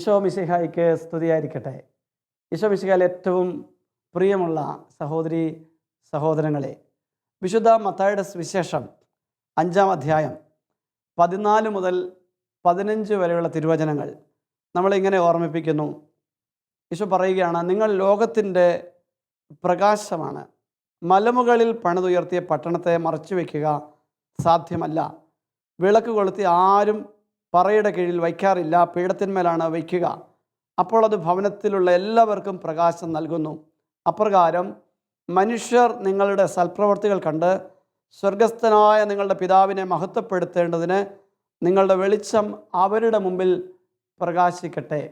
ഈശോ മിശിഹായിക്ക് സ്തുതിയായിരിക്കട്ടെ. ഈശോ മിശിഹായിൽ ഏറ്റവും പ്രിയമുള്ള സഹോദരി സഹോദരങ്ങളെ വിശുദ്ധ മത്തായുടെ സുവിശേഷം അഞ്ചാം അധ്യായം പതിനാല് മുതൽ പതിനഞ്ച് വരെയുള്ള തിരുവചനങ്ങൾ നമ്മളിങ്ങനെ ഓർമ്മിപ്പിക്കുന്നു. ഈശോ പറയുകയാണ് നിങ്ങൾ ലോകത്തിന്റെ പ്രകാശമാണ്. മലമുകളിൽ പണിതുയർത്തിയ പട്ടണത്തെ മറച്ചു വയ്ക്കുക സാധ്യമല്ല. വിളക്ക് കൊളുത്തി ആരും പറയുടെ കീഴിൽ വയ്ക്കാറില്ല പീഠത്തിന്മേലാണ് വയ്ക്കുക. അപ്പോൾ അത് ഭവനത്തിലുള്ള എല്ലാവർക്കും പ്രകാശം നൽകുന്നു. അപ്രകാരം മനുഷ്യർ നിങ്ങളുടെ സൽപ്രവർത്തികൾ കണ്ട് സ്വർഗസ്ഥനായ നിങ്ങളുടെ പിതാവിനെ മഹത്വപ്പെടുത്തേണ്ടതിന് നിങ്ങളുടെ വെളിച്ചം അവരുടെ മുമ്പിൽ പ്രകാശിക്കട്ടെ.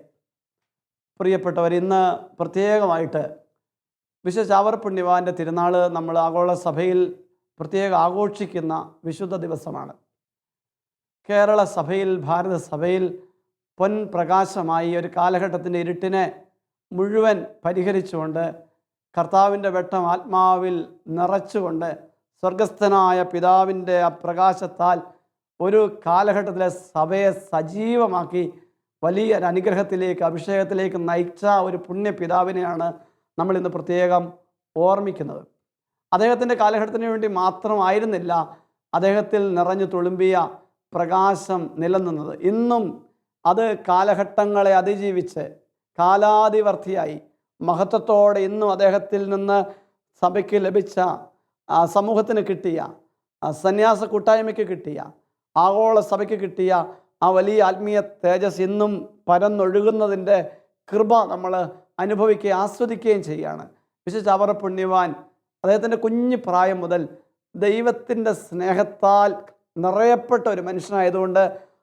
പ്രിയപ്പെട്ടവർ ഇന്ന് പ്രത്യേകമായിട്ട് വിശ്വ ചാവർ പുണ്യവാന്റെ തിരുനാൾ നമ്മൾ ആഗോള സഭയിൽ പ്രത്യേക ആഘോഷിക്കുന്ന വിശുദ്ധ ദിവസമാണ്. കേരള സഭയിൽ ഭാരത സഭയിൽ പൊൻപ്രകാശമായി ഒരു കാലഘട്ടത്തിന്റെ ഇരുട്ടിനെ മുഴുവൻ പരിഹരിച്ചുകൊണ്ട് കർത്താവിന്റെ വെട്ടം ആത്മാവിൽ നിറച്ചുകൊണ്ട് സ്വർഗസ്ഥനായ പിതാവിന്റെ അപ്രകാശത്താൽ ഒരു കാലഘട്ടത്തിലെ സഭയെ സജീവമാക്കി വലിയൊരു അനുഗ്രഹത്തിലേക്ക് അഭിഷേകത്തിലേക്ക് നയിച്ച ഒരു പുണ്യ പിതാവിനെയാണ് നമ്മൾ ഇന്ന് പ്രത്യേകം ഓർമ്മിക്കുന്നത്. അദ്ദേഹത്തിന്റെ കാലഘട്ടത്തിന് വേണ്ടി മാത്രമായിരുന്നില്ല അദ്ദേഹത്തിൽ നിറഞ്ഞു തുളുമ്പിയ പ്രകാശം നിലനിന്നത്. ഇന്നും അത് കാലഘട്ടങ്ങളെ അതിജീവിച്ച് കാലാതിവർത്തിയായി മഹത്വത്തോടെ ഇന്നും അദ്ദേഹത്തിൽ നിന്ന് സഭയ്ക്ക് ലഭിച്ച സമൂഹത്തിന് കിട്ടിയ സന്യാസ കൂട്ടായ്മയ്ക്ക് കിട്ടിയ ആഗോള സഭയ്ക്ക് കിട്ടിയ ആ വലിയ ആത്മീയ തേജസ് ഇന്നും പരന്നൊഴുകുന്നതിന്റെ കൃപ നമ്മൾ അനുഭവിക്കുകയും ആസ്വദിക്കുകയും ചെയ്യുകയാണ്. വിശേഷ അവർ പുണ്യവാൻ അദ്ദേഹത്തിന്റെ കുഞ്ഞു പ്രായം മുതൽ ദൈവത്തിന്റെ സ്നേഹത്താൽ നിറയപ്പെട്ട ഒരു മനുഷ്യനായതുകൊണ്ട്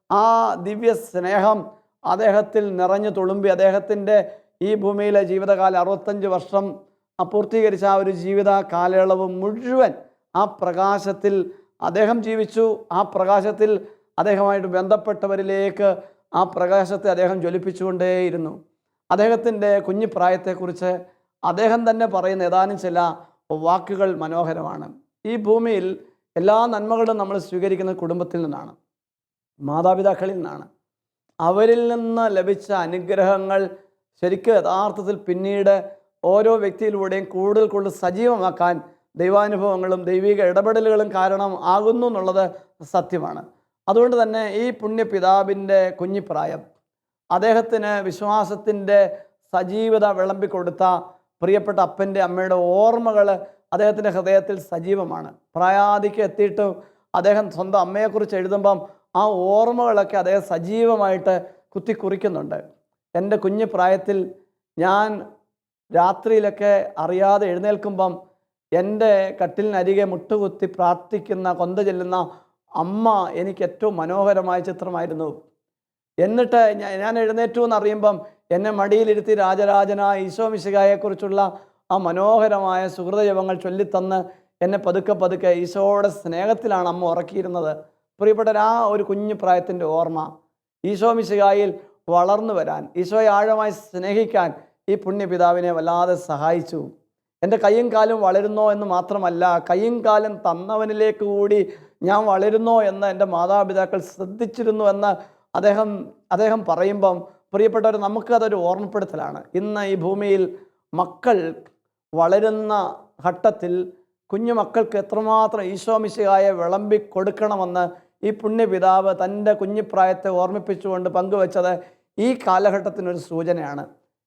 ആ ദിവ്യ സ്നേഹം അദ്ദേഹത്തിൽ നിറഞ്ഞു തുളുമ്പി അദ്ദേഹത്തിന്റെ ഈ ഭൂമിയിലെ ജീവിതകാലം അറുപത്തഞ്ച് വർഷം അപൂർത്തീകരിച്ച പൂർത്തീകരിച്ച ആ ഒരു ജീവിത കാലയളവ് മുഴുവൻ ആ പ്രകാശത്തിൽ അദ്ദേഹം ജീവിച്ചു. ആ പ്രകാശത്തിൽ അദ്ദേഹമായിട്ട് ബന്ധപ്പെട്ടവരിലേക്ക് ആ പ്രകാശത്തെ അദ്ദേഹം ജ്വലിപ്പിച്ചുകൊണ്ടേയിരുന്നു. അദ്ദേഹത്തിന്റെ കുഞ്ഞു പ്രായത്തെക്കുറിച്ച് അദ്ദേഹം തന്നെ പറയുന്ന ഏതാനും ചില വാക്കുകൾ മനോഹരമാണ്. ഈ ഭൂമിയിൽ എല്ലാ നന്മകളും നമ്മൾ സ്വീകരിക്കുന്ന കുടുംബത്തിൽ നിന്നാണ് മാതാപിതാക്കളിൽ നിന്നാണ്. അവരിൽ നിന്ന് ലഭിച്ച അനുഗ്രഹങ്ങൾ ശരിക്കും യഥാർത്ഥത്തിൽ പിന്നീട് ഓരോ വ്യക്തിയിലൂടെയും കൂടുതൽ കൂടുതൽ സജീവമാക്കാൻ ദൈവാനുഭവങ്ങളും ദൈവിക ഇടപെടലുകളും കാരണം ആകുന്നു എന്നുള്ളത് സത്യമാണ്. അതുകൊണ്ട് തന്നെ ഈ പുണ്യപിതാവിന്റെ കുഞ്ഞിപ്രായം അദ്ദേഹത്തിന് വിശ്വാസത്തിന്റെ സജീവത വിളമ്പിക്കൊടുത്ത പ്രിയപ്പെട്ട അപ്പന്റെ അമ്മയുടെ ഓർമ്മകൾ അദ്ദേഹത്തിന്റെ ഹൃദയത്തിൽ സജീവമാണ്. പ്രായാധിക്ക് എത്തിയിട്ടും അദ്ദേഹം സ്വന്തം അമ്മയെക്കുറിച്ച് എഴുതുമ്പം ആ ഓർമ്മകളൊക്കെ അദ്ദേഹം സജീവമായിട്ട് കുത്തിക്കുറിക്കുന്നുണ്ട്. എന്റെ കുഞ്ഞു പ്രായത്തിൽ ഞാൻ രാത്രിയിലൊക്കെ അറിയാതെ എഴുന്നേൽക്കുമ്പം എന്റെ കട്ടിലിനരികെ മുട്ടുകുത്തി പ്രാർത്ഥിക്കുന്ന കൊന്ത ചെല്ലുന്ന അമ്മ എനിക്ക് ഏറ്റവും മനോഹരമായ ചിത്രമായിരുന്നു. എന്നിട്ട് ഞാൻ എഴുന്നേറ്റു എന്നറിയുമ്പം എന്നെ മടിയിലിരുത്തി രാജരാജനായ ഈശോ മിശികായെക്കുറിച്ചുള്ള ആ മനോഹരമായ സുഹൃതജപങ്ങൾ ചൊല്ലിത്തന്ന് എന്നെ പതുക്കെ പതുക്കെ ഈശോയുടെ സ്നേഹത്തിലാണ് അമ്മ ഉറക്കിയിരുന്നത്. പ്രിയപ്പെട്ട ആ ഒരു കുഞ്ഞു പ്രായത്തിന്റെ ഓർമ്മ ഈശോ മിശികായിൽ വളർന്നു വരാൻ ഈശോയെ ആഴമായി സ്നേഹിക്കാൻ ഈ പുണ്യപിതാവിനെ വല്ലാതെ സഹായിച്ചു. എന്റെ കയ്യും കാലും വളരുന്നോ എന്ന് മാത്രമല്ല കയ്യും കാലും തന്നവനിലേക്ക് കൂടി ഞാൻ വളരുന്നോ എന്ന് എന്റെ മാതാപിതാക്കൾ ശ്രദ്ധിച്ചിരുന്നു എന്ന് അദ്ദേഹം അദ്ദേഹം പറയുമ്പം പ്രിയപ്പെട്ടവർ നമുക്കതൊരു ഓർമ്മപ്പെടുത്തലാണ്. ഇന്ന് ഈ ഭൂമിയിൽ മക്കൾ വളരുന്ന ഘട്ടത്തിൽ കുഞ്ഞു മക്കൾക്ക് എത്രമാത്രം ഈശോമിശയായ വിളമ്പി കൊടുക്കണമെന്ന് ഈ പുണ്യപിതാവ് തന്റെ കുഞ്ഞിപ്രായത്തെ ഓർമ്മിപ്പിച്ചുകൊണ്ട് പങ്കുവച്ചത് ഈ കാലഘട്ടത്തിനൊരു സൂചനയാണ്.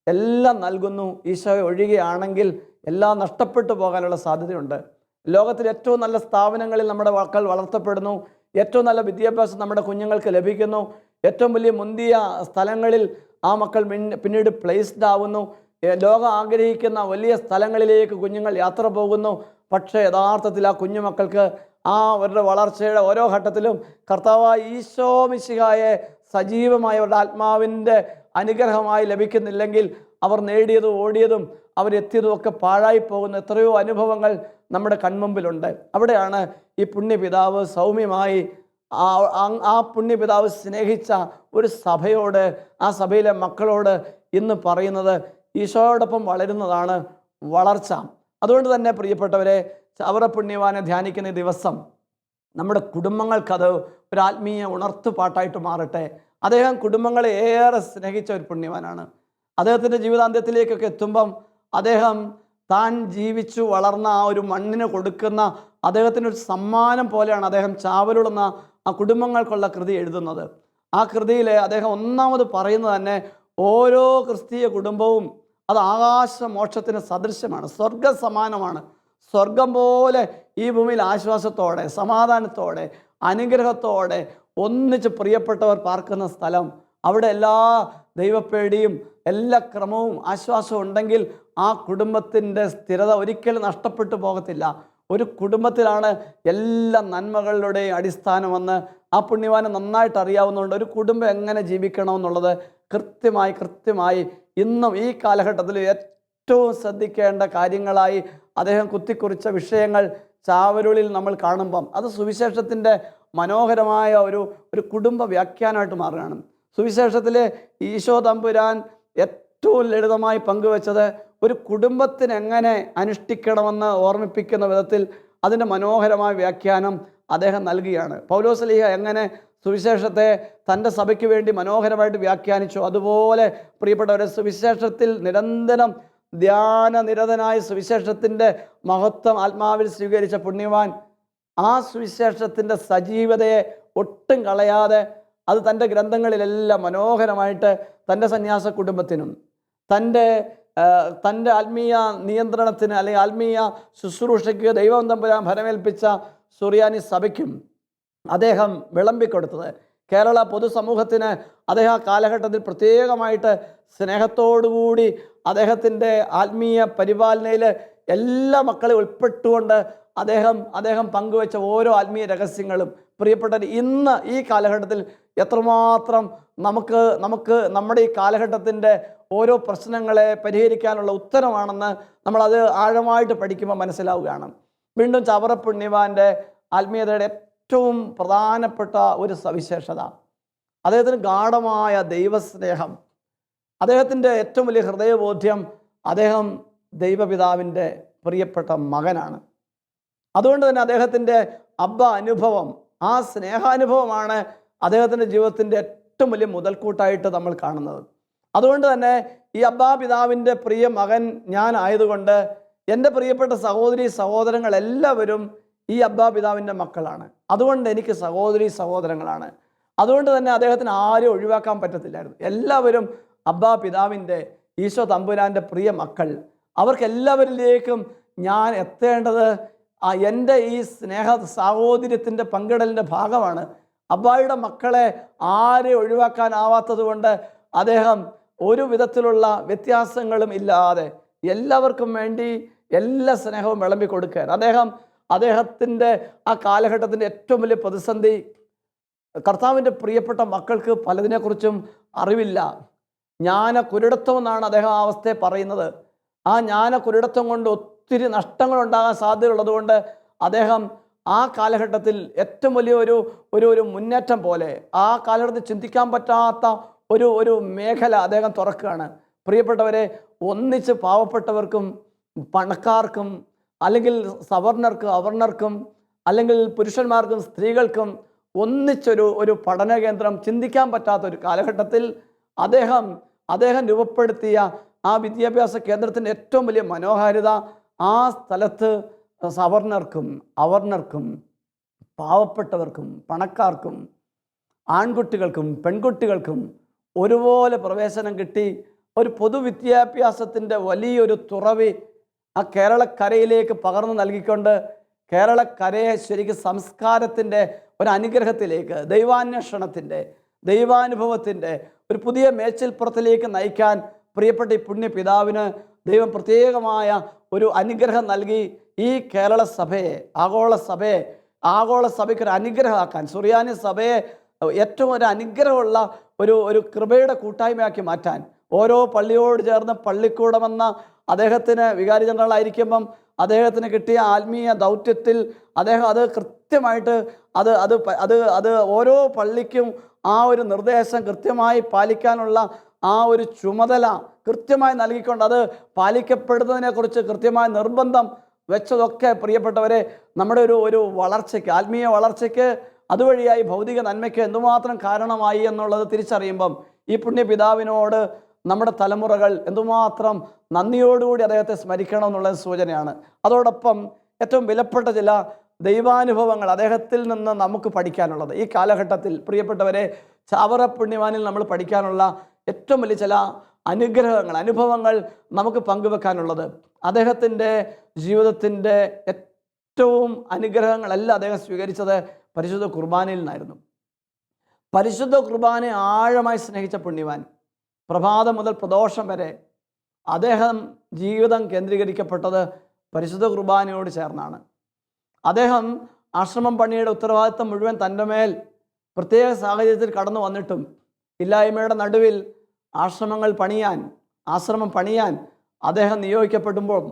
എല്ലാം നൽകുന്നു ഈശോയെ ഒഴിയുകയാണെങ്കിൽ എല്ലാം നഷ്ടപ്പെട്ടു പോകാനുള്ള സാധ്യതയുണ്ട്. ലോകത്തിൽ ഏറ്റവും നല്ല സ്ഥാപനങ്ങളിൽ നമ്മുടെ മക്കൾ വളർത്തപ്പെടുന്നു. ഏറ്റവും നല്ല വിദ്യാഭ്യാസം നമ്മുടെ കുഞ്ഞുങ്ങൾക്ക് ലഭിക്കുന്നു. ഏറ്റവും വലിയ മുന്തിയ സ്ഥലങ്ങളിൽ ആ മക്കൾ പിന്നീട് പ്ലേസ്ഡ് ആവുന്നു. ലോകം ആഗ്രഹിക്കുന്ന വലിയ സ്ഥലങ്ങളിലേക്ക് കുഞ്ഞുങ്ങൾ യാത്ര പോകുന്നു. പക്ഷേ യഥാർത്ഥത്തിൽ ആ കുഞ്ഞുമക്കൾക്ക് ആ അവരുടെ വളർച്ചയുടെ ഓരോ ഘട്ടത്തിലും കർത്താവായ ഈശോ മിശിഹായെ സജീവമായ അവരുടെ ആത്മാവിന്റെ അനുഗ്രഹമായി ലഭിക്കുന്നില്ലെങ്കിൽ അവർ നേടിയതും ഓടിയതും അവരെത്തിയതും ഒക്കെ പാഴായി പോകുന്ന എത്രയോ അനുഭവങ്ങൾ നമ്മുടെ കൺമുമ്പിലുണ്ട്. അവിടെയാണ് ഈ പുണ്യപിതാവ് സൗമ്യമായി ആ പുണ്യപിതാവ് സ്നേഹിച്ച ഒരു സഭയോട് ആ സഭയിലെ മക്കളോട് ഇന്ന് പറയുന്നത്. ഈശോയോടൊപ്പം വളരുന്നതാണ് വളർച്ച. അതുകൊണ്ട് തന്നെ പ്രിയപ്പെട്ടവരെ ചവറ പുണ്യവാനെ ധ്യാനിക്കുന്ന ദിവസം നമ്മുടെ കുടുംബങ്ങൾക്കത് ഒരു ആത്മീയ ഉണർത്തുപാട്ടായിട്ട് മാറട്ടെ. അദ്ദേഹം കുടുംബങ്ങളെ ഏറെ സ്നേഹിച്ച ഒരു പുണ്യവാനാണ്. അദ്ദേഹത്തിന്റെ ജീവിതാന്ത്യത്തിലേക്കൊക്കെ എത്തുമ്പം അദ്ദേഹം താൻ ജീവിച്ചു വളർന്ന ആ ഒരു മണ്ണിന് കൊടുക്കുന്ന അദ്ദേഹത്തിനൊരു സമ്മാനം പോലെയാണ് അദ്ദേഹം ചാവലുളെന്ന ആ കുടുംബങ്ങൾക്കുള്ള കൃതി എഴുതുന്നത്. ആ കൃതിയിൽ അദ്ദേഹം ഒന്നാമത് പറയുന്നത് തന്നെ ഓരോ ക്രിസ്തീയ കുടുംബവും അത് ആകാശമോക്ഷത്തിന് സദൃശ്യമാണ്. സ്വർഗ സമാനമാണ്. സ്വർഗം പോലെ ഈ ഭൂമിയിൽ ആശ്വാസത്തോടെ സമാധാനത്തോടെ അനുഗ്രഹത്തോടെ ഒന്നിച്ച് പ്രിയപ്പെട്ടവർ പാർക്കുന്ന സ്ഥലം. അവിടെ എല്ലാ ദൈവപ്പേടിയും എല്ലാ ക്രമവും ആശ്വാസവും ഉണ്ടെങ്കിൽ ആ കുടുംബത്തിന്റെ സ്ഥിരത ഒരിക്കലും നഷ്ടപ്പെട്ടു പോകത്തില്ല. ഒരു കുടുംബത്തിലാണ് എല്ലാ നന്മകളുടെയും അടിസ്ഥാനമെന്ന് ആ പുണ്യവാന് നന്നായിട്ട് അറിയാവുന്നതുകൊണ്ട് ഒരു കുടുംബം എങ്ങനെ ജീവിക്കണമെന്നുള്ളത് കൃത്യമായി കൃത്യമായി ഇന്നും ഈ കാലഘട്ടത്തിൽ ഏറ്റവും ശ്രദ്ധിക്കേണ്ട കാര്യങ്ങളായി അദ്ദേഹം കുത്തിക്കുറിച്ച വിഷയങ്ങൾ ചാവരുളിൽ നമ്മൾ കാണുമ്പം അത് സുവിശേഷത്തിന്റെ മനോഹരമായ ഒരു ഒരു കുടുംബ വ്യാഖ്യാനമായിട്ട് മാറുകയാണ്. സുവിശേഷത്തിലെ ഈശോ തമ്പുരാൻ ഏറ്റവും ലളിതമായി പങ്കുവച്ചത് ഒരു കുടുംബത്തിന് എങ്ങനെ അനുഷ്ഠിക്കണമെന്ന് ഓർമ്മിപ്പിക്കുന്ന വിധത്തിൽ അതിന്റെ മനോഹരമായ വ്യാഖ്യാനം അദ്ദേഹം നൽകുകയാണ്. പൗലോസലിഹ എങ്ങനെ സുവിശേഷത്തെ തന്റെ സഭയ്ക്ക് വേണ്ടി മനോഹരമായിട്ട് വ്യാഖ്യാനിച്ചു. അതുപോലെ പ്രിയപ്പെട്ടവരെ സുവിശേഷത്തിൽ നിരന്തരം ധ്യാനനിരതനായ സുവിശേഷത്തിന്റെ മഹത്വം ആത്മാവിൽ സ്വീകരിച്ച പുണ്യവാൻ ആ സുവിശേഷത്തിന്റെ സജീവതയെ ഒട്ടും കളയാതെ അത് തന്റെ ഗ്രന്ഥങ്ങളിലെല്ലാം മനോഹരമായിട്ട് തന്റെ സന്യാസ കുടുംബത്തിനും തന്റെ തന്റെ ആത്മീയ നിയന്ത്രണത്തിന് അല്ലെങ്കിൽ ആത്മീയ ശുശ്രൂഷയ്ക്ക് ദൈവം തമ്പുരാൻ ഫലമേൽപ്പിച്ച സുറിയാനി സഭയ്ക്കും അദ്ദേഹം വിളമ്പിക്കൊടുത്തത്. കേരള പൊതുസമൂഹത്തിന് അദ്ദേഹം ആ കാലഘട്ടത്തിൽ പ്രത്യേകമായിട്ട് സ്നേഹത്തോടുകൂടി അദ്ദേഹത്തിന്റെ ആത്മീയ പരിപാലനയിൽ എല്ലാ മക്കളെ ഉൾപ്പെട്ടുകൊണ്ട് അദ്ദേഹം അദ്ദേഹം പങ്കുവെച്ച ഓരോ ആത്മീയ രഹസ്യങ്ങളും. പ്രിയപ്പെട്ട ഇന്ന് ഈ കാലഘട്ടത്തിൽ എത്രമാത്രം നമുക്ക് നമുക്ക് നമ്മുടെ ഈ കാലഘട്ടത്തിന്റെ ഓരോ പ്രശ്നങ്ങളെ പരിഹരിക്കാനുള്ള ഉത്തരമാണെന്ന് നമ്മളത് ആഴമായിട്ട് പഠിക്കുമ്പോൾ മനസ്സിലാവുകയാണ്. വീണ്ടും ചവറ പുണ്യവാന്റെ ആത്മീയതയുടെ ഏറ്റവും പ്രധാനപ്പെട്ട ഒരു സവിശേഷത. അദ്ദേഹത്തിന് ഗാഠമായ ദൈവസ്നേഹം. അദ്ദേഹത്തിന്റെ ഏറ്റവും വലിയ ഹൃദയബോധ്യം അദ്ദേഹം ദൈവപിതാവിന്റെ പ്രിയപ്പെട്ട മകനാണ്. അതുകൊണ്ട് തന്നെ അദ്ദേഹത്തിന്റെ അബ്ബ അനുഭവം ആ സ്നേഹാനുഭവമാണ് അദ്ദേഹത്തിന്റെ ജീവിതത്തിന്റെ ഏറ്റവും വലിയ മുതൽക്കൂട്ടായിട്ട് നമ്മൾ കാണുന്നത്. അതുകൊണ്ട് തന്നെ ഈ അബ്ബാ പിതാവിന്റെ പ്രിയ മകൻ ഞാൻ ആയതുകൊണ്ട് എന്റെ പ്രിയപ്പെട്ട സഹോദരി സഹോദരങ്ങൾ എല്ലാവരും ഈ അബ്ബാ പിതാവിന്റെ മക്കളാണ്. അതുകൊണ്ട് എനിക്ക് സഹോദരി സഹോദരങ്ങളാണ്. അതുകൊണ്ട് തന്നെ അദ്ദേഹത്തിന് ആരും ഒഴിവാക്കാൻ പറ്റത്തില്ലായിരുന്നു. എല്ലാവരും അബ്ബാ പിതാവിന്റെ ഈശോ തമ്പുരാന്റെ പ്രിയ മക്കൾ. അവർക്ക് എല്ലാവരിലേക്കും ഞാൻ എത്തേണ്ടത് എന്റെ ഈ സ്നേഹ സാഹോദര്യത്തിന്റെ പങ്കിടലിന്റെ ഭാഗമാണ്. അബ്ബായുടെ മക്കളെ ആരെ ഒഴിവാക്കാനാവാത്തത് കൊണ്ട് അദ്ദേഹം ഒരു വിധത്തിലുള്ള വ്യത്യാസങ്ങളും ഇല്ലാതെ എല്ലാവർക്കും വേണ്ടി എല്ലാ സ്നേഹവും വിളമ്പി കൊടുക്കാൻ അദ്ദേഹം അദ്ദേഹത്തിന്റെ ആ കാലഘട്ടത്തിന്റെ ഏറ്റവും വലിയ പ്രതിസന്ധി കർത്താവിന്റെ പ്രിയപ്പെട്ട മക്കൾക്ക് പലതിനെക്കുറിച്ചും അറിവില്ല. ജ്ഞാന കുരുടത്വം എന്നാണ് അദ്ദേഹം ആ അവസ്ഥയെ പറയുന്നത്. ആ ജ്ഞാന കുരുടത്വം കൊണ്ട് ഒത്തിരി നഷ്ടങ്ങൾ ഉണ്ടാകാൻ സാധ്യതയുള്ളതുകൊണ്ട് അദ്ദേഹം ആ കാലഘട്ടത്തിൽ ഏറ്റവും വലിയ ഒരു ഒരു ഒരു മുന്നേറ്റം പോലെ ആ കാലഘട്ടത്തിൽ ചിന്തിക്കാൻ പറ്റാത്ത ഒരു ഒരു മേഖല അദ്ദേഹം തുറക്കുകയാണ്. പ്രിയപ്പെട്ടവരെ ഒന്നിച്ച് പാവപ്പെട്ടവർക്കും പണക്കാർക്കും അല്ലെങ്കിൽ സവർണർക്കും അവർണർക്കും അല്ലെങ്കിൽ പുരുഷന്മാർക്കും സ്ത്രീകൾക്കും ഒന്നിച്ചൊരു ഒരു പഠന കേന്ദ്രം ചിന്തിക്കാൻ പറ്റാത്ത ഒരു കാലഘട്ടത്തിൽ അദ്ദേഹം അദ്ദേഹം രൂപപ്പെടുത്തിയ ആ വിദ്യാഭ്യാസ കേന്ദ്രത്തിന്റെ ഏറ്റവും വലിയ മനോഹാരിത ആ സ്ഥലത്ത് സവർണർക്കും അവർണർക്കും പാവപ്പെട്ടവർക്കും പണക്കാർക്കും ആൺകുട്ടികൾക്കും പെൺകുട്ടികൾക്കും ഒരുപോലെ പ്രവേശനം കിട്ടി. ഒരു പൊതുവിദ്യാഭ്യാസത്തിന്റെ വലിയൊരു തുറവി ആ കേരളക്കരയിലേക്ക് പകർന്നു നൽകിക്കൊണ്ട് കേരളക്കരയെ ശരിക്കും സംസ്കാരത്തിന്റെ ഒരു അനുഗ്രഹത്തിലേക്ക് ദൈവാന്വേഷണത്തിന്റെ ദൈവാനുഭവത്തിന്റെ ഒരു പുതിയ മേച്ചിൽപ്പുറത്തിലേക്ക് നയിക്കാൻ പ്രിയപ്പെട്ട ഈ പുണ്യ പിതാവിന് ദൈവം പ്രത്യേകമായ ഒരു അനുഗ്രഹം നൽകി ഈ കേരള സഭയെ ആഗോള സഭയെ ആഗോള സഭയ്ക്ക് ഒരു അനുഗ്രഹമാക്കാൻ സുറിയാനി സഭയെ ഏറ്റവും ഒരു അനുഗ്രഹമുള്ള ഒരു ഒരു കൃപയുടെ കൂട്ടായ്മയാക്കി മാറ്റാൻ ഓരോ പള്ളിയോട് ചേർന്ന് പള്ളിക്കൂടമെന്ന അദ്ദേഹത്തിന് വികാരി ജനറൽ ആയിരിക്കുമ്പം അദ്ദേഹത്തിന് കിട്ടിയ ആത്മീയ ദൗത്യത്തിൽ അദ്ദേഹം അത് കൃത്യമായിട്ട് അത് അത് അത് അത് ഓരോ പള്ളിക്കും ആ ഒരു നിർദ്ദേശം കൃത്യമായി പാലിക്കാനുള്ള ആ ഒരു ചുമതല കൃത്യമായി നൽകിക്കൊണ്ട് അത് പാലിക്കപ്പെടുന്നതിനെക്കുറിച്ച് കൃത്യമായ നിർബന്ധം വെച്ചതൊക്കെ പ്രിയപ്പെട്ടവരെ നമ്മുടെ ഒരു ഒരു വളർച്ചയ്ക്ക് ആത്മീയ വളർച്ചയ്ക്ക് അതുവഴിയായി ഭൗതിക നന്മയ്ക്ക് എന്തുമാത്രം കാരണമായി എന്നുള്ളത് തിരിച്ചറിയുമ്പം ഈ പുണ്യപിതാവിനോട് നമ്മുടെ തലമുറകൾ എന്തുമാത്രം നന്ദിയോടുകൂടി അദ്ദേഹത്തെ സ്മരിക്കണം എന്നുള്ള സൂചനയാണ്. അതോടൊപ്പം ഏറ്റവും വിലപ്പെട്ട ചില ദൈവാനുഭവങ്ങൾ അദ്ദേഹത്തിൽ നിന്ന് നമുക്ക് പഠിക്കാനുള്ളത്. ഈ കാലഘട്ടത്തിൽ പ്രിയപ്പെട്ടവരെ ചാവറ പുണ്യവാനിൽ നമ്മൾ പഠിക്കാനുള്ള ഏറ്റവും വലിയ ചില അനുഗ്രഹങ്ങൾ അനുഭവങ്ങൾ നമുക്ക് പങ്കുവെക്കാനുള്ളത്. അദ്ദേഹത്തിന്റെ ജീവിതത്തിന്റെ ഏറ്റവും അനുഗ്രഹങ്ങളല്ല അദ്ദേഹം സ്വീകരിച്ചത് പരിശുദ്ധ കുർബാനയിൽ നിന്നായിരുന്നു. പരിശുദ്ധ കുർബാനെ ആഴമായി സ്നേഹിച്ച പുണ്യവാൻ പ്രഭാതം മുതൽ പ്രദോഷം വരെ അദ്ദേഹം ജീവിതം കേന്ദ്രീകരിക്കപ്പെട്ടത് പരിശുദ്ധ കുർബാനയോട് ചേർന്നാണ്. അദ്ദേഹം ആശ്രമം പണിയുടെ ഉത്തരവാദിത്തം മുഴുവൻ തന്റെ മേൽ പ്രത്യേക സാഹചര്യത്തിൽ കടന്നു വന്നിട്ടും ഇല്ലായ്മയുടെ നടുവിൽ ആശ്രമങ്ങൾ പണിയാൻ ആശ്രമം പണിയാൻ അദ്ദേഹം നിയോഗിക്കപ്പെടുമ്പോൾ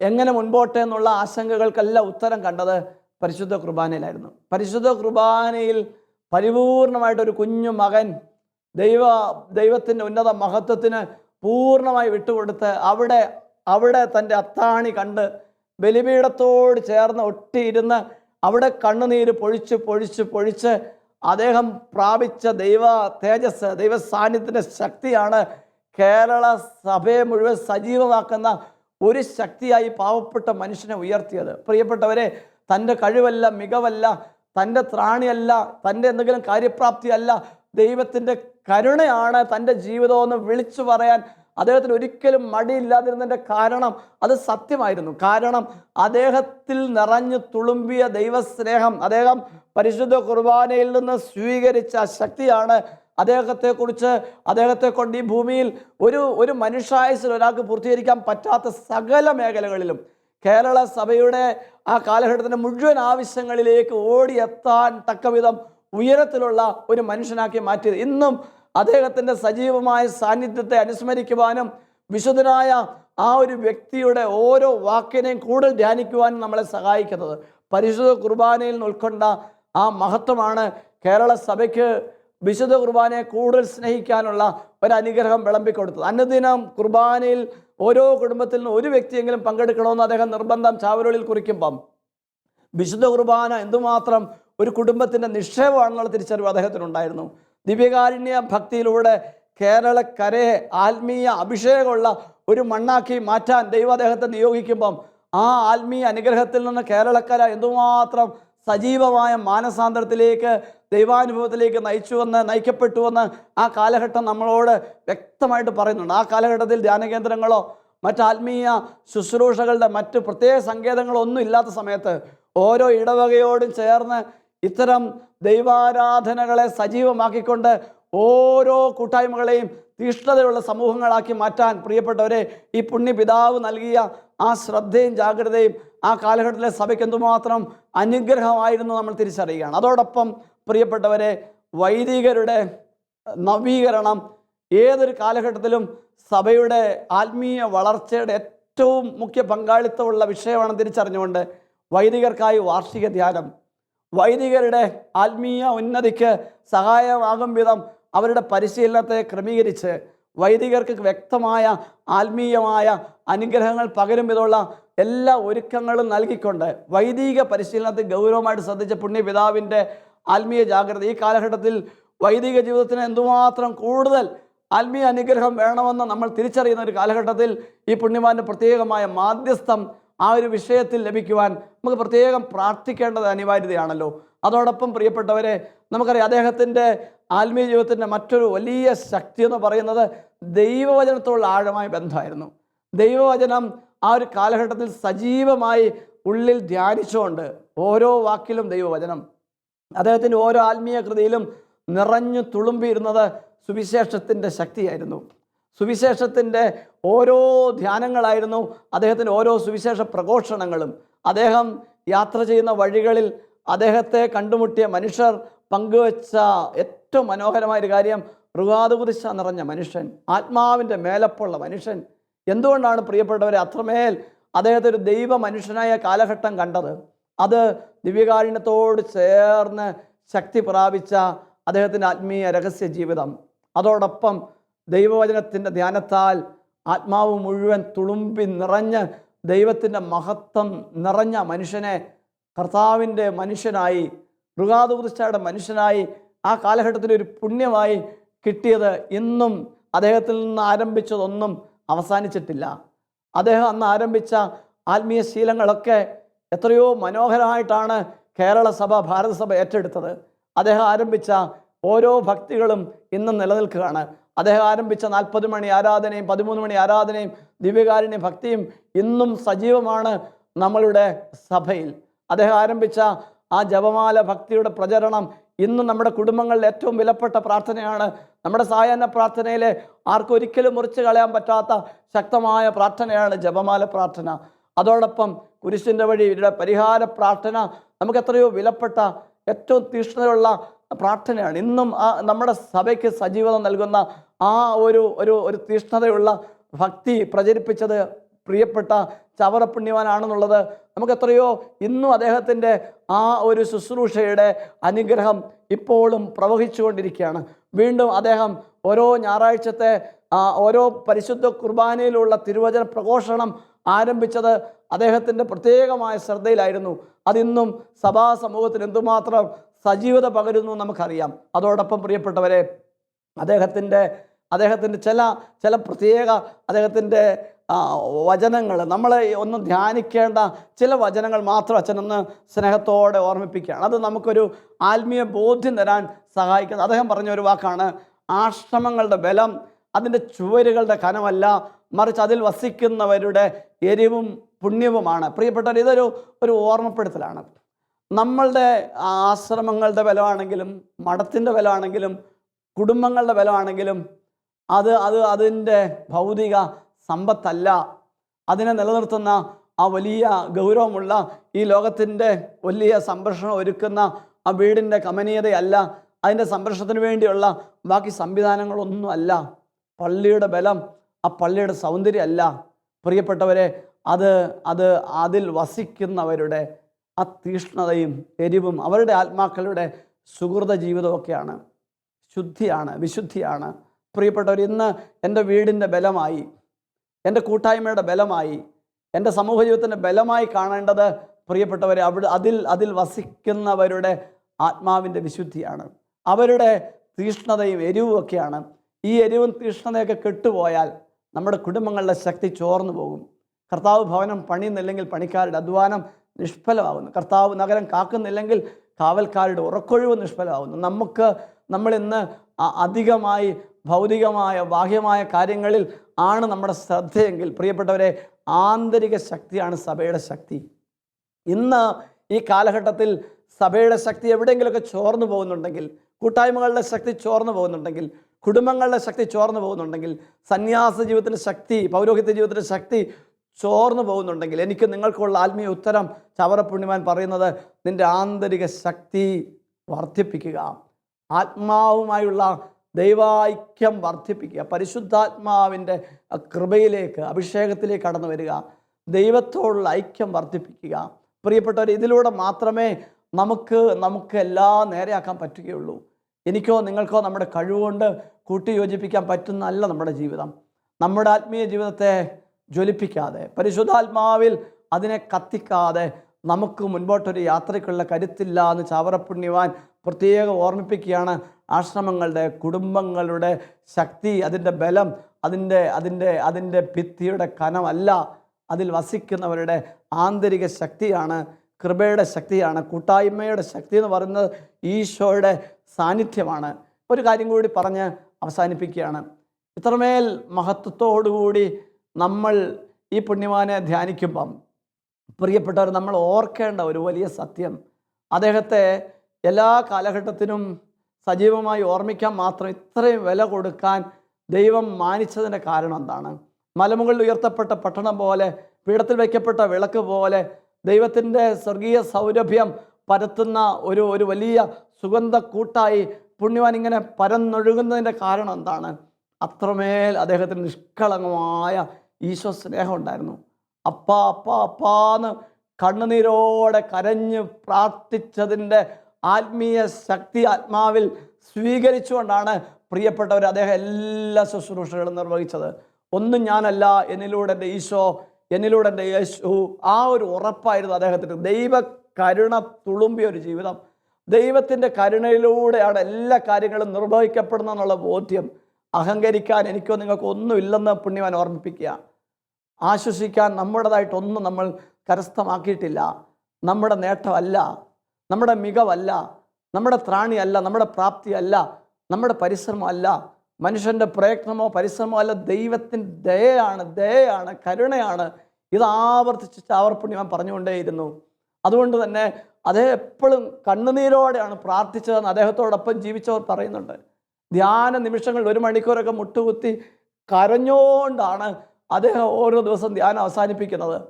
എങ്ങനെ മുൻപോട്ട് എന്നുള്ള ആശങ്കകൾക്കെല്ലാം ഉത്തരം കണ്ടത് പരിശുദ്ധ കുർബാനയിലായിരുന്നു. പരിശുദ്ധ കുർബാനയിൽ പരിപൂർണമായിട്ടൊരു കുഞ്ഞു മകൻ ദൈവ ദൈവത്തിന്റെ ഉന്നത മഹത്വത്തിന് പൂർണമായി വിട്ടുകൊടുത്ത് അവിടെ അവിടെ തന്റെ അത്താണി കണ്ട് ബലിപീഠത്തോട് ചേർന്ന് ഒട്ടിയിരുന്ന് അവിടെ കണ്ണുനീര് പൊഴിച്ച് പൊഴിച്ച് പൊഴിച്ച് അദ്ദേഹം പ്രാപിച്ച ദൈവ തേജസ് ദൈവ സാന്നിധ്യത്തിന്റെ ശക്തിയാണ് കേരള സഭയെ മുഴുവൻ സജീവമാക്കുന്ന ഒരു ശക്തിയായി പാവപ്പെട്ട മനുഷ്യനെ ഉയർത്തിയത്. പ്രിയപ്പെട്ടവരെ തന്റെ കഴിവല്ല മികവല്ല തന്റെ ത്രാണിയല്ല തന്റെ എന്തെങ്കിലും കാര്യപ്രാപ്തിയല്ല ദൈവത്തിന്റെ കരുണയാണ് തന്റെ ജീവിതമെന്ന് വിളിച്ചു പറയാൻ അദ്ദേഹത്തിന് ഒരിക്കലും മടിയില്ലാതിരുന്നതിന്റെ കാരണം അത് സത്യമായിരുന്നു. കാരണം അദ്ദേഹത്തിൽ നിറഞ്ഞു തുളുമ്പിയ ദൈവസ്നേഹം അദ്ദേഹം പരിശുദ്ധ കുർബാനയിൽ നിന്ന് സ്വീകരിച്ച ശക്തിയാണ് അദ്ദേഹത്തെക്കുറിച്ച് അദ്ദേഹത്തെ കൊണ്ട് ഈ ഭൂമിയിൽ ഒരു ഒരു മനുഷ്യായുസിൽ ഒരാൾക്ക് പൂർത്തീകരിക്കാൻ പറ്റാത്ത സകല മേഖലകളിലും കേരള സഭയുടെ ആ കാലഘട്ടത്തിന്റെ മുഴുവൻ ആവശ്യങ്ങളിലേക്ക് ഓടിയെത്താൻ തക്കവിധം ഉയരത്തിലുള്ള ഒരു മനുഷ്യനാക്കി മാറ്റിയത്. ഇന്നും അദ്ദേഹത്തിന്റെ സജീവമായ സാന്നിധ്യത്തെ അനുസ്മരിക്കുവാനും വിശുദ്ധനായ ആ ഒരു വ്യക്തിയുടെ ഓരോ വാക്കിനെയും കൂടുതൽ ധ്യാനിക്കുവാനും നമ്മളെ സഹായിക്കുന്നത്. പരിശുദ്ധ കുർബാനയിൽ ഉൾക്കൊണ്ട ആ മഹത്വമാണ് കേരള സഭയ്ക്ക് വിശുദ്ധ കുർബാനയെ കൂടുതൽ സ്നേഹിക്കാനുള്ള ഒരു അനുഗ്രഹം വിളമ്പിക്കൊടുത്തത്. അനുദിനം കുർബാനയിൽ ഓരോ കുടുംബത്തിൽ നിന്ന് ഒരു വ്യക്തിയെങ്കിലും പങ്കെടുക്കണമെന്ന് അദ്ദേഹം നിർബന്ധം ചാവലുകളിൽ കുറിക്കുമ്പം വിശുദ്ധ കുർബാന എന്തുമാത്രം ഒരു കുടുംബത്തിന്റെ നിക്ഷേപമാണെന്നുള്ള തിരിച്ചറിവ് അദ്ദേഹത്തിനുണ്ടായിരുന്നു. ദിവ്യകാരുണ്യ ഭക്തിയിലൂടെ കേരളക്കരയെ ആത്മീയ അഭിഷേകമുള്ള ഒരു മണ്ണാക്കി മാറ്റാൻ ദൈവദേഹത്തെ നിയോഗിക്കുമ്പം ആ ആത്മീയ അനുഗ്രഹത്തിൽ നിന്ന് കേരളക്കര എന്തുമാത്രം സജീവമായ മാനസാന്തരത്തിലേക്ക് ദൈവാനുഭവത്തിലേക്ക് നയിച്ചുവെന്ന് നയിക്കപ്പെട്ടുവെന്ന് ആ കാലഘട്ടം നമ്മളോട് വ്യക്തമായിട്ട് പറയുന്നുണ്ട്. ആ കാലഘട്ടത്തിൽ ധ്യാനകേന്ദ്രങ്ങളോ മറ്റ് ആത്മീയ ശുശ്രൂഷകളുടെ മറ്റ് പ്രത്യേക സങ്കേതങ്ങളോ ഒന്നും ഇല്ലാത്ത സമയത്ത് ഓരോ ഇടവകയോടും ചേർന്ന് ഇത്തരം ദൈവാരാധനകളെ സജീവമാക്കിക്കൊണ്ട് ഓരോ കൂട്ടായ്മകളെയും തീഷ്ണതയുള്ള സമൂഹങ്ങളാക്കി മാറ്റാൻ പ്രിയപ്പെട്ടവരെ ഈ പുണ്യപിതാവ് നൽകിയ ആ ശ്രദ്ധയും ജാഗ്രതയും ആ കാലഘട്ടത്തിലെ സഭയ്ക്ക് എന്തുമാത്രം അനുഗ്രഹമായിരുന്നു നമ്മൾ തിരിച്ചറിയുകയാണ്. അതോടൊപ്പം പ്രിയപ്പെട്ടവരെ വൈദികരുടെ നവീകരണം ഏതൊരു കാലഘട്ടത്തിലും സഭയുടെ ആത്മീയ വളർച്ചയുടെ ഏറ്റവും മുഖ്യ പങ്കാളിത്തമുള്ള വിഷയമാണ് തിരിച്ചറിഞ്ഞുകൊണ്ട് വൈദികർക്കായി വാർഷിക ധ്യാനം വൈദികരുടെ ആത്മീയ ഉന്നതിക്ക് സഹായമാകും വിധം അവരുടെ പരിശീലനത്തെ ക്രമീകരിച്ച് വൈദികർക്ക് വ്യക്തമായ ആത്മീയമായ അനുഗ്രഹങ്ങൾ പകരും വിധമുള്ള എല്ലാ ഒരുക്കങ്ങളും നൽകിക്കൊണ്ട് വൈദിക പരിശീലനത്തെ ഗൗരവമായിട്ട് ശ്രദ്ധിച്ച പുണ്യപിതാവിന്റെ ആത്മീയ ജാഗ്രത. ഈ കാലഘട്ടത്തിൽ വൈദിക ജീവിതത്തിന് എന്തുമാത്രം കൂടുതൽ ആത്മീയ അനുഗ്രഹം വേണമെന്ന് നമ്മൾ തിരിച്ചറിയുന്ന ഒരു കാലഘട്ടത്തിൽ ഈ പുണ്യവാന്റെ പ്രത്യേകമായ മാധ്യസ്ഥം ആ ഒരു വിഷയത്തിൽ ലഭിക്കുവാൻ നമുക്ക് പ്രത്യേകം പ്രാർത്ഥിക്കേണ്ടത് അനിവാര്യതയാണല്ലോ. അതോടൊപ്പം പ്രിയപ്പെട്ടവരെ നമുക്കറിയാം അദ്ദേഹത്തിന്റെ ആത്മീയ ജീവിതത്തിന്റെ മറ്റൊരു വലിയ ശക്തി എന്ന് പറയുന്നത് ദൈവവചനത്തോടുള്ള ആഴമായ ബന്ധമായിരുന്നു. ദൈവവചനം ആ ഒരു കാലഘട്ടത്തിൽ സജീവമായി ഉള്ളിൽ ധ്യാനിച്ചുകൊണ്ട് ഓരോ വാക്കിലും ദൈവവചനം അദ്ദേഹത്തിന്റെ ഓരോ ആത്മീയ കൃതിയിലും നിറഞ്ഞു തുളുമ്പിയിരുന്നത് സുവിശേഷത്തിന്റെ ശക്തിയായിരുന്നു. സുവിശേഷത്തിന്റെ ഓരോ ധ്യാനങ്ങളായിരുന്നു അദ്ദേഹത്തിന്റെ ഓരോ സുവിശേഷ പ്രഘോഷണങ്ങളും. അദ്ദേഹം യാത്ര ചെയ്യുന്ന വഴികളിൽ അദ്ദേഹത്തെ കണ്ടുമുട്ടിയ മനുഷ്യർ പങ്കുവച്ച ഏറ്റവും മനോഹരമായൊരു കാര്യം മൃഗാതുകുതിശ നിറഞ്ഞ മനുഷ്യൻ ആത്മാവിന്റെ മേലപ്പുള്ള മനുഷ്യൻ. എന്തുകൊണ്ടാണ് പ്രിയപ്പെട്ടവരെ അത്രമേൽ അദ്ദേഹത്തെ ഒരു ദൈവ മനുഷ്യനായ കാലഘട്ടം കണ്ടത്? അത് ദിവ്യകാരുണ്യത്തോട് ചേർന്ന് ശക്തി പ്രാപിച്ച അദ്ദേഹത്തിന്റെ ആത്മീയ രഹസ്യ ജീവിതം അതോടൊപ്പം ദൈവവചനത്തിന്റെ ധ്യാനത്താൽ ആത്മാവ് മുഴുവൻ തുളുമ്പി നിറഞ്ഞ് ദൈവത്തിന്റെ മഹത്വം നിറഞ്ഞ മനുഷ്യനെ കർത്താവിന്റെ മനുഷ്യനായി മൃഗാതുപൃഷ്ടയുടെ മനുഷ്യനായി ആ കാലഘട്ടത്തിൽ ഒരു പുണ്യമായി കിട്ടിയത് ഇന്നും അദ്ദേഹത്തിൽ നിന്ന് ആരംഭിച്ചതൊന്നും അവസാനിച്ചിട്ടില്ല. അദ്ദേഹം അന്ന് ആരംഭിച്ച ആത്മീയ ശീലങ്ങളൊക്കെ എത്രയോ മനോഹരമായിട്ടാണ് കേരള സഭ ഭാരതസഭ ഏറ്റെടുത്തത്. അദ്ദേഹം ആരംഭിച്ച ഓരോ ഭക്തികളും ഇന്നും നിലനിൽക്കുകയാണ്. അദ്ദേഹം ആരംഭിച്ച നാൽപ്പത് മണി ആരാധനയും പതിമൂന്ന് മണി ആരാധനയും ദിവ്യകാരുണ്യ ഭക്തിയും ഇന്നും സജീവമാണ് നമ്മളുടെ സഭയിൽ. അദ്ദേഹം ആരംഭിച്ച ആ ജപമാല ഭക്തിയുടെ പ്രചരണം ഇന്നും നമ്മുടെ കുടുംബങ്ങളിൽ ഏറ്റവും വിലപ്പെട്ട പ്രാർത്ഥനയാണ്. നമ്മുടെ സായാഹ്ന പ്രാർത്ഥനയിലെ ആർക്കൊരിക്കലും മുറിച്ച് കളയാൻ പറ്റാത്ത ശക്തമായ പ്രാർത്ഥനയാണ് ജപമാല പ്രാർത്ഥന. അതോടൊപ്പം കുരിശിന്റെ വഴി ഇവരുടെ പരിഹാര പ്രാർത്ഥന നമുക്ക് എത്രയോ വിലപ്പെട്ട ഏറ്റവും തീഷ്ണതയുള്ള പ്രാർത്ഥനയാണ്. ഇന്നും ആ നമ്മുടെ സഭയ്ക്ക് സജീവത നൽകുന്ന ആ ഒരു ഒരു ഒരു തീഷ്ണതയുള്ള ഭക്തി പ്രചരിപ്പിച്ചത് പ്രിയപ്പെട്ട ചവറ പുണ്യവാനാണെന്നുള്ളത് നമുക്ക് എത്രയോ ഇന്നും അദ്ദേഹത്തിന്റെ ആ ഒരു ശുശ്രൂഷയുടെ അനുഗ്രഹം ഇപ്പോഴും പ്രവഹിച്ചുകൊണ്ടിരിക്കുകയാണ്. വീണ്ടും അദ്ദേഹം ഓരോ ഞായറാഴ്ചത്തെ ഓരോ പരിശുദ്ധ കുർബാനയിലുള്ള തിരുവചന പ്രഘോഷണം ആരംഭിച്ചത് അദ്ദേഹത്തിന്റെ പ്രത്യേകമായ ശ്രദ്ധയിലായിരുന്നു. അതിന്നും സഭാ സമൂഹത്തിന് എന്തുമാത്രം സജീവത പകരുന്നു നമുക്കറിയാം. അതോടൊപ്പം പ്രിയപ്പെട്ടവരെ അദ്ദേഹത്തിന്റെ അദ്ദേഹത്തിന്റെ ചില ചില പ്രത്യേക അദ്ദേഹത്തിന്റെ വചനങ്ങൾ നമ്മൾ ഒന്ന് ധ്യാനിക്കേണ്ട ചില വചനങ്ങൾ മാത്രം അച്ഛനൊന്ന് സ്നേഹത്തോടെ ഓർമ്മിപ്പിക്കുകയാണ്. അത് നമുക്കൊരു ആത്മീയ ബോധ്യം തരാൻ സഹായിക്കുന്നത് അദ്ദേഹം പറഞ്ഞ ഒരു വാക്കാണ് ആശ്രമങ്ങളുടെ ബലം അതിന്റെ ചുവരുകളുടെ കനമല്ല മറിച്ച് അതിൽ വസിക്കുന്നവരുടെ എരിവും പുണ്യവുമാണ്. പ്രിയപ്പെട്ടവർ ഇതൊരു ഒരു ഓർമ്മപ്പെടുത്തലാണ്. നമ്മളുടെ ആശ്രമങ്ങളുടെ ബലമാണെങ്കിലും മഠത്തിന്റെ ബലമാണെങ്കിലും കുടുംബങ്ങളുടെ ബലമാണെങ്കിലും അത് അത് അതിന്റെ ഭൗതിക സമ്പത്തല്ല. അതിനെ നിലനിർത്തുന്ന ആ വലിയ ഗൗരവമുള്ള ഈ ലോകത്തിന്റെ വലിയ സംരക്ഷണം ഒരുക്കുന്ന ആ വീടിന്റെ കമനീയതയല്ല. അതിന്റെ സംരക്ഷണത്തിന് വേണ്ടിയുള്ള ബാക്കി സംവിധാനങ്ങളൊന്നും അല്ല. പള്ളിയുടെ ബലം ആ പള്ളിയുടെ സൗന്ദര്യമല്ല. പ്രിയപ്പെട്ടവരെ അത് അത് അതിൽ വസിക്കുന്നവരുടെ ആ തീഷ്ണതയും എരിവും അവരുടെ ആത്മാക്കളുടെ സുഹൃത ജീവിതമൊക്കെയാണ്. ശുദ്ധിയാണ് വിശുദ്ധിയാണ്. പ്രിയപ്പെട്ടവർ ഇന്ന് എന്റെ വീടിന്റെ ബലമായി എന്റെ കൂട്ടായ്മയുടെ ബലമായി എന്റെ സമൂഹ ജീവിതത്തിന്റെ ബലമായി കാണേണ്ടത് പ്രിയപ്പെട്ടവരെ അവിടെ അതിൽ അതിൽ വസിക്കുന്നവരുടെ ആത്മാവിന്റെ വിശുദ്ധിയാണ്. അവരുടെ തീഷ്ണതയും എരിവും ഒക്കെയാണ്. ഈ എരിവും തീഷ്ണതയൊക്കെ കെട്ടുപോയാൽ നമ്മുടെ കുടുംബങ്ങളുടെ ശക്തി ചോർന്നു പോകും. കർത്താവ് ഭവനം പണിയുന്നില്ലെങ്കിൽ പണിക്കാരുടെ അധ്വാനം നിഷ്ഫലമാകുന്നു. കർത്താവ് നഗരം കാക്കുന്നില്ലെങ്കിൽ കാവൽക്കാരുടെ ഉറക്കൊഴിവ് നിഷ്ഫലമാകുന്നു. നമുക്ക് നമ്മൾ ഇന്ന് അധികമായി ഭൗതികമായ ബാഹ്യമായ കാര്യങ്ങളിൽ ആണ് നമ്മുടെ ശ്രദ്ധയെങ്കിൽ പ്രിയപ്പെട്ടവരെ ആന്തരിക ശക്തിയാണ് സഭയുടെ ശക്തി. ഇന്ന് ഈ കാലഘട്ടത്തിൽ സഭയുടെ ശക്തി എവിടെയെങ്കിലുമൊക്കെ ചോർന്നു പോകുന്നുണ്ടെങ്കിൽ കൂട്ടായ്മകളുടെ ശക്തി ചോർന്നു പോകുന്നുണ്ടെങ്കിൽ കുടുംബങ്ങളുടെ ശക്തി ചോർന്നു പോകുന്നുണ്ടെങ്കിൽ സന്യാസ ജീവിതത്തിന്റെ ശക്തി പൗരോഹിത്യ ജീവിതത്തിന്റെ ശക്തി ചോർന്നു പോകുന്നുണ്ടെങ്കിൽ എനിക്ക് നിങ്ങൾക്കുള്ള ആത്മീയ ഉത്തരം ചവറപ്പുണ്യമാൻ പറയുന്നത് നിന്റെ ആന്തരിക ശക്തി വർദ്ധിപ്പിക്കുക. ആത്മാവുമായുള്ള ദൈവാൈക്യം വർദ്ധിപ്പിക്കുക. പരിശുദ്ധാത്മാവിന്റെ കൃപയിലേക്ക് അഭിഷേകത്തിലേക്ക് കടന്നു വരിക. ദൈവത്തോടുള്ള ഐക്യം വർദ്ധിപ്പിക്കുക. പ്രിയപ്പെട്ടവർ ഇതിലൂടെ മാത്രമേ നമുക്ക് നമുക്ക് എല്ലാം നേരെയാക്കാൻ പറ്റുകയുള്ളൂ. എനിക്കോ നിങ്ങൾക്കോ നമ്മുടെ കഴിവുകൊണ്ട് കൂട്ടിയോജിപ്പിക്കാൻ പറ്റുന്നതല്ല നമ്മുടെ ജീവിതം. നമ്മുടെ ആത്മീയ ജീവിതത്തെ ജ്വലിപ്പിക്കാതെ പരിശുദ്ധാത്മാവിൽ അതിനെ കത്തിക്കാതെ നമുക്ക് മുൻപോട്ടൊരു യാത്രയ്ക്കുള്ള കരുത്തില്ല എന്ന് ചാവറപ്പുണ്യവാൻ പ്രത്യേകം ഓർമ്മിപ്പിക്കുകയാണ്. ആശ്രമങ്ങളുടെ കുടുംബങ്ങളുടെ ശക്തി അതിന്റെ ബലം അതിന്റെ അതിന്റെ അതിന്റെ ഭിത്തിയുടെ കനമല്ല. അതിൽ വസിക്കുന്നവരുടെ ആന്തരിക ശക്തിയാണ് കൃപയുടെ ശക്തിയാണ് കൂട്ടായ്മയുടെ ശക്തി എന്ന് പറയുന്നത് ഈശോയുടെ സാന്നിധ്യമാണ്. ഒരു കാര്യം കൂടി പറഞ്ഞ് അവസാനിപ്പിക്കുകയാണ്. ഇത്രമേൽ മഹത്വത്തോടുകൂടി നമ്മൾ ഈ പുണ്യവാനെ ധ്യാനിക്കുമ്പം പ്രിയപ്പെട്ടവർ നമ്മൾ ഓർക്കേണ്ട ഒരു വലിയ സത്യം. അദ്ദേഹത്തെ എല്ലാ കാലഘട്ടത്തിനും സജീവമായി ഓർമ്മിക്കാൻ മാത്രം ഇത്രയും വില കൊടുക്കാൻ ദൈവം മാനിച്ചതിന്റെ കാരണം എന്താണ്? മലമുകളിൽ ഉയർത്തപ്പെട്ട പട്ടണം പോലെ പീഠത്തിൽ വയ്ക്കപ്പെട്ട വിളക്ക് പോലെ ദൈവത്തിന്റെ സ്വർഗീയ സൗരഭ്യം പരത്തുന്ന ഒരു ഒരു വലിയ സുഗന്ധ കൂട്ടായി പുണ്യവാൻ ഇങ്ങനെ പരന്നൊഴുകുന്നതിന്റെ കാരണം എന്താണ്? അത്രമേൽ അദ്ദേഹത്തിന് നിഷ്കളങ്കമായ ഈശോ സ്നേഹം ഉണ്ടായിരുന്നു. അപ്പാ അപ്പാ അപ്പാന്ന് കണ്ണുനീരോടെ കരഞ്ഞ് പ്രാർത്ഥിച്ചതിന്റെ ആത്മീയ ശക്തി ആത്മാവിൽ സ്വീകരിച്ചുകൊണ്ടാണ് പ്രിയപ്പെട്ടവർ അദ്ദേഹം എല്ലാ ശുശ്രൂഷകളും നിർവഹിച്ചത്. ഒന്നും ഞാനല്ല എന്നിലൂടെ എന്റെ ഈശോ എന്നിലൂടെ എന്റെ യേശു ആ ഒരു ഉറപ്പായിരുന്നു അദ്ദേഹത്തിന് ദൈവ കരുണ തുളുമ്പിയ ഒരു ജീവിതം. ദൈവത്തിന്റെ കരുണയിലൂടെയാണ് എല്ലാ കാര്യങ്ങളും നിർവഹിക്കപ്പെടുന്നത് എന്നുള്ള ബോധ്യം. അഹങ്കരിക്കാൻ എനിക്കോ നിങ്ങൾക്കോ ഒന്നുമില്ലെന്ന് പുണ്യവാൻ ഓർമ്മിപ്പിക്കുക. ആശ്വസിക്കാൻ നമ്മുടേതായിട്ടൊന്നും നമ്മൾ കരസ്ഥമാക്കിയിട്ടില്ല. നമ്മുടെ നേട്ടമല്ല. നമ്മുടെ മികവല്ല. നമ്മുടെ ത്രാണിയല്ല. നമ്മുടെ പ്രാപ്തിയല്ല. നമ്മുടെ പരിശ്രമമല്ല. മനുഷ്യന്റെ പ്രയത്നമോ പരിശ്രമമോ അല്ല. ദൈവത്തിന്റെ ദയയാണ് ദയയാണ് കരുണയാണ്. ഇത് ആവർത്തിച്ച് ചാവർപ്പുണ്യവൻ പറഞ്ഞുകൊണ്ടേയിരുന്നു. അതുകൊണ്ട് തന്നെ അദ്ദേഹം എപ്പോഴും കണ്ണുനീരോടെയാണ് പ്രാർത്ഥിച്ചതെന്ന് അദ്ദേഹത്തോടൊപ്പം ജീവിച്ചവർ പറയുന്നുണ്ട്. ധ്യാന നിമിഷങ്ങളിൽ ഒരു മണിക്കൂറൊക്കെ മുട്ടുകുത്തി കരഞ്ഞുകൊണ്ടാണ് അദ്ദേഹം ഓരോ ദിവസം ധ്യാനം അവസാനിപ്പിക്കുന്നത്.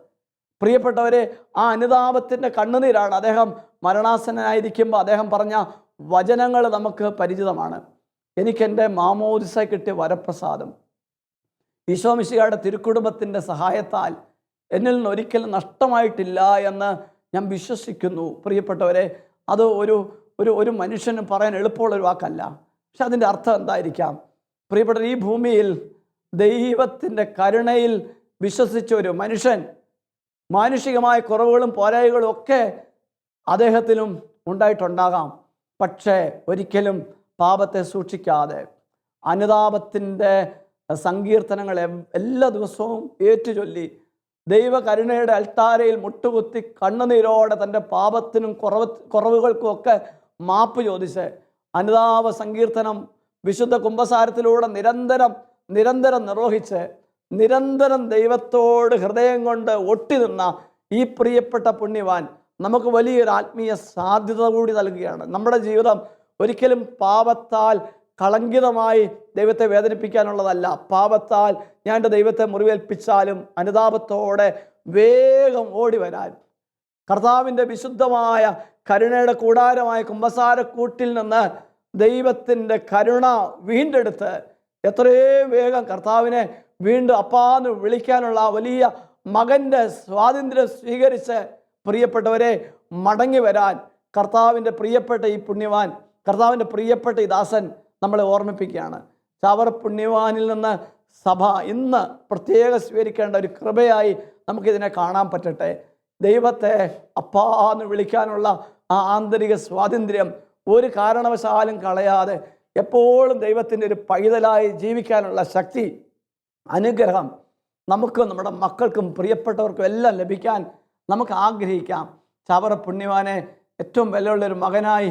പ്രിയപ്പെട്ടവരെ ആ അനുതാപത്തിന്റെ കണ്ണുനീരാണ് അദ്ദേഹം മരണാസനായിരിക്കുമ്പോൾ അദ്ദേഹം പറഞ്ഞ വചനങ്ങൾ നമുക്ക് പരിചിതമാണ്. എനിക്കെന്റെ മാമോദിസ കിട്ടിയ വരപ്രസാദം. വിശ്വമിശികയുടെ തിരുക്കുടുംബത്തിന്റെ സഹായത്താൽ എന്നിൽ നിന്ന് ഒരിക്കലും നഷ്ടമായിട്ടില്ല എന്ന് ഞാൻ വിശ്വസിക്കുന്നു. പ്രിയപ്പെട്ടവരെ അത് ഒരു ഒരു ഒരു മനുഷ്യന് പറയാൻ എളുപ്പമുള്ളൊരു വാക്കല്ല. പക്ഷെ അതിന്റെ അർത്ഥം എന്തായിരിക്കാം? പ്രിയപ്പെട്ട ഈ ഭൂമിയിൽ ദൈവത്തിന്റെ കരുണയിൽ വിശ്വസിച്ച ഒരു മനുഷ്യൻ മാനുഷികമായ കുറവുകളും പോരായ്മകളും ഒക്കെ അദ്ദേഹത്തിനും ഉണ്ടായിട്ടുണ്ടാകാം. പക്ഷേ ഒരിക്കലും പാപത്തെ സൂക്ഷിക്കാതെ അനുതാപത്തിന്റെ സങ്കീർത്തനങ്ങൾ എല്ലാ ദിവസവും ഏറ്റുചൊല്ലി ദൈവകരുണയുടെ അൽത്താരയിൽ മുട്ടുകുത്തി കണ്ണുനീരോടെ തന്റെ പാപത്തിനും കുറവ് കുറവുകൾക്കും ഒക്കെ മാപ്പ് ചോദിച്ച് അനുതാപ സങ്കീർത്തനം വിശുദ്ധ കുംഭസാരത്തിലൂടെ നിരന്തരം നിരന്തരം നിർവഹിച്ച് നിരന്തരം ദൈവത്തോട് ഹൃദയം കൊണ്ട് ഒട്ടി നിന്ന ഈ പ്രിയപ്പെട്ട പുണ്യവാൻ നമുക്ക് വലിയൊരു ആത്മീയ സാധ്യത കൂടി നൽകുകയാണ്. നമ്മുടെ ജീവിതം ഒരിക്കലും പാപത്താൽ കളങ്കിതമായി ദൈവത്തെ വേദനിപ്പിക്കാനുള്ളതല്ല. പാപത്താൽ ഞാൻ എന്റെ ദൈവത്തെ മുറിവേൽപ്പിച്ചാലും അനുതാപത്തോടെ വേഗം ഓടി വരാൻ. കർത്താവിന്റെ വിശുദ്ധമായ കരുണയുടെ കൂടാരമായ കുമ്പസാരക്കൂട്ടിൽ നിന്ന് ദൈവത്തിന്റെ കരുണ വീണ്ടെടുത്ത് എത്രയും വേഗം കർത്താവിനെ വീണ്ടും അപ്പാന്ന് വിളിക്കാനുള്ള വലിയ മകന്റെ സ്വാതന്ത്ര്യം സ്വീകരിച്ച് പ്രിയപ്പെട്ടവരെ മടങ്ങി വരാൻ കർത്താവിന്റെ പ്രിയപ്പെട്ട ഈ പുണ്യവാൻ കർത്താവിന്റെ പ്രിയപ്പെട്ട ഈ ദാസൻ നമ്മളെ ഓർമ്മിപ്പിക്കുകയാണ്. ചവർ പുണ്യവാനിൽ നിന്ന് സഭ ഇന്ന് പ്രത്യേകം സ്വീകരിക്കേണ്ട ഒരു കൃപയായി നമുക്കിതിനെ കാണാൻ പറ്റട്ടെ. ദൈവത്തെ അപ്പാന്ന് വിളിക്കാനുള്ള ആ ആന്തരിക സ്വാതന്ത്ര്യം ഒരു കാരണവശാലും കളയാതെ എപ്പോഴും ദൈവത്തിന്റെ ഒരു പൈതലായി ജീവിക്കാനുള്ള ശക്തി അനുഗ്രഹം നമുക്കും നമ്മുടെ മക്കൾക്കും പ്രിയപ്പെട്ടവർക്കും എല്ലാം ലഭിക്കാൻ നമുക്ക് ആഗ്രഹിക്കാം. ചാവറ പുണ്യവാനെ ഏറ്റവും വിലയുള്ളൊരു മകനായി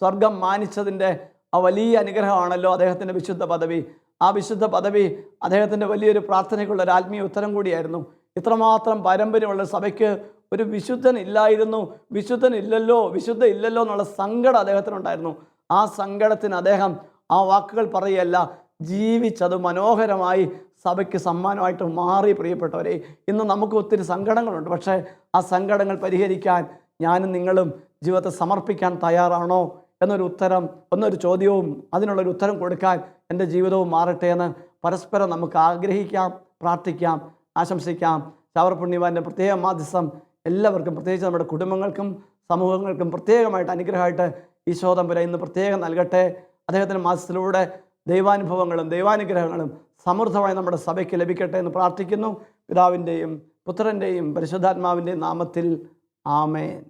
സ്വർഗം മാനിച്ചതിന്റെ ആ വലിയ അനുഗ്രഹമാണല്ലോ അദ്ദേഹത്തിന്റെ വിശുദ്ധ പദവി. ആ വിശുദ്ധ പദവി അദ്ദേഹത്തിന്റെ വലിയൊരു പ്രാർത്ഥനയ്ക്കുള്ള ഒരു ആത്മീയ ഉത്തരം കൂടിയായിരുന്നു. ഇത്രമാത്രം പാരമ്പര്യമുള്ള സഭയ്ക്ക് ഒരു വിശുദ്ധൻ ഇല്ലായിരുന്നു. വിശുദ്ധൻ ഇല്ലല്ലോ വിശുദ്ധ ഇല്ലല്ലോ എന്നുള്ള സങ്കടം അദ്ദേഹത്തിനുണ്ടായിരുന്നു. ആ സങ്കടത്തിന് അദ്ദേഹം ആ വാക്കുകൾ പറയുകയല്ല ജീവിച്ചത് മനോഹരമായി സഭയ്ക്ക് സമ്മാനമായിട്ട് മാറി. പ്രിയപ്പെട്ടവരെ ഇന്ന് നമുക്ക് ഒത്തിരി സങ്കടങ്ങളുണ്ട്. പക്ഷേ ആ സങ്കടങ്ങൾ പരിഹരിക്കാൻ ഞാനും നിങ്ങളും ജീവിതത്തെ സമർപ്പിക്കാൻ തയ്യാറാണോ എന്നൊരു ഉത്തരം എന്നൊരു ചോദ്യവും അതിനുള്ളൊരു ഉത്തരം കൊടുക്കാൻ എന്റെ ജീവിതവും മാറട്ടെ എന്ന് പരസ്പരം നമുക്ക് ആഗ്രഹിക്കാം പ്രാർത്ഥിക്കാം ആശംസിക്കാം. ചാവർപുണ്യവാന്റെ പ്രത്യേക മാധ്യസ്ഥം എല്ലാവർക്കും പ്രത്യേകിച്ച് നമ്മുടെ കുടുംബങ്ങൾക്കും സമൂഹങ്ങൾക്കും പ്രത്യേകമായിട്ട് അനുഗ്രഹമായിട്ട് ഈശോതമ്പുര ഇന്ന് പ്രത്യേകം നൽകട്ടെ. അദ്ദേഹത്തിന്റെ മാസത്തിലൂടെ ദൈവാനുഭവങ്ങളും ദൈവാനുഗ്രഹങ്ങളും സമൃദ്ധമായി നമ്മുടെ സഭയ്ക്ക് ലഭിക്കട്ടെ എന്ന് പ്രാർത്ഥിക്കുന്നു. പിതാവിന്റെയും പുത്രന്റെയും പരിശുദ്ധാത്മാവിന്റെയും നാമത്തിൽ ആമേൻ.